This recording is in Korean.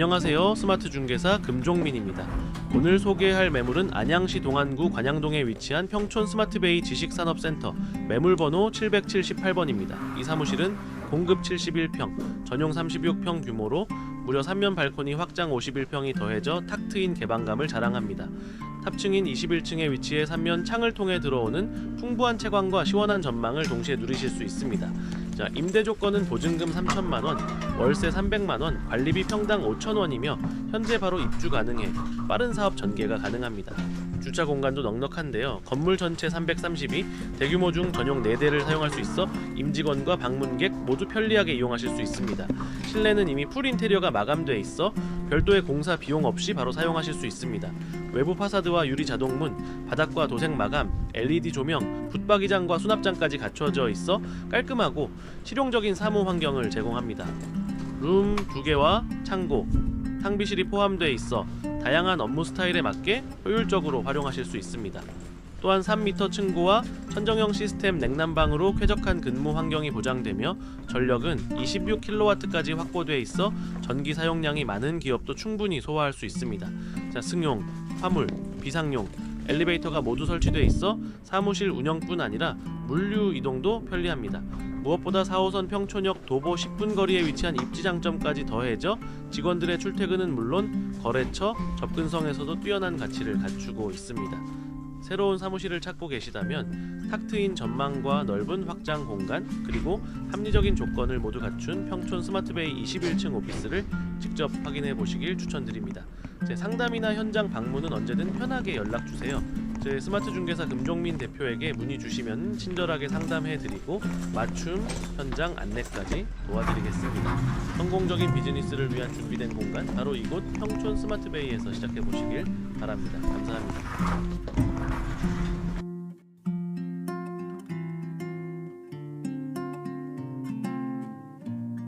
안녕하세요. 스마트 중개사 금종민입니다. 오늘 소개할 매물은 안양시 동안구 관양동에 위치한 평촌 스마트베이 지식산업센터 매물번호 778번입니다. 이 사무실은 공급 71평, 전용 36평 규모로 무려 3면 발코니 확장 51평이 더해져 탁 트인 개방감을 자랑합니다. 탑층인 21층에 위치해 3면 창을 통해 들어오는 풍부한 채광과 시원한 전망을 동시에 누리실 수 있습니다. 자, 임대 조건은 보증금 3천만 원, 월세 300만 원, 관리비 평당 5천 원이며 현재 바로 입주 가능해 빠른 사업 전개가 가능합니다. 주차 공간도 넉넉한데요. 건물 전체 332, 대규모 중 전용 4대를 사용할 수 있어 임직원과 방문객 모두 편리하게 이용하실 수 있습니다. 실내는 이미 풀 인테리어가 마감돼 있어 별도의 공사 비용 없이 바로 사용하실 수 있습니다. 외부 파사드와 유리 자동문, 바닥과 도색 마감, LED 조명, 붙박이장과 수납장까지 갖춰져 있어 깔끔하고 실용적인 사무 환경을 제공합니다. 룸두 개와 창고, 상비실이 포함되어 있어 다양한 업무 스타일에 맞게 효율적으로 활용하실 수 있습니다. 또한 3m 층고와 천정형 시스템 냉난방으로 쾌적한 근무 환경이 보장되며 전력은 26kW까지 확보되어 있어 전기 사용량이 많은 기업도 충분히 소화할 수 있습니다. 자, 승용, 화물, 비상용, 엘리베이터가 모두 설치되어 있어 사무실 운영뿐 아니라 물류 이동도 편리합니다. 무엇보다 4호선 평촌역 도보 10분 거리에 위치한 입지 장점까지 더해져 직원들의 출퇴근은 물론 거래처 접근성에서도 뛰어난 가치를 갖추고 있습니다. 새로운 사무실을 찾고 계시다면 탁 트인 전망과 넓은 확장 공간 그리고 합리적인 조건을 모두 갖춘 평촌 스마트베이 21층 오피스를 직접 확인해 보시길 추천드립니다. 제 상담이나 현장 방문은 언제든 편하게 연락 주세요. 제 스마트 중개사 금종민 대표에게 문의 주시면 친절하게 상담해 드리고 맞춤 현장 안내까지 도와드리겠습니다. 성공적인 비즈니스를 위한 준비된 공간 바로 이곳 평촌 스마트베이에서 시작해 보시길 바랍니다. 감사합니다.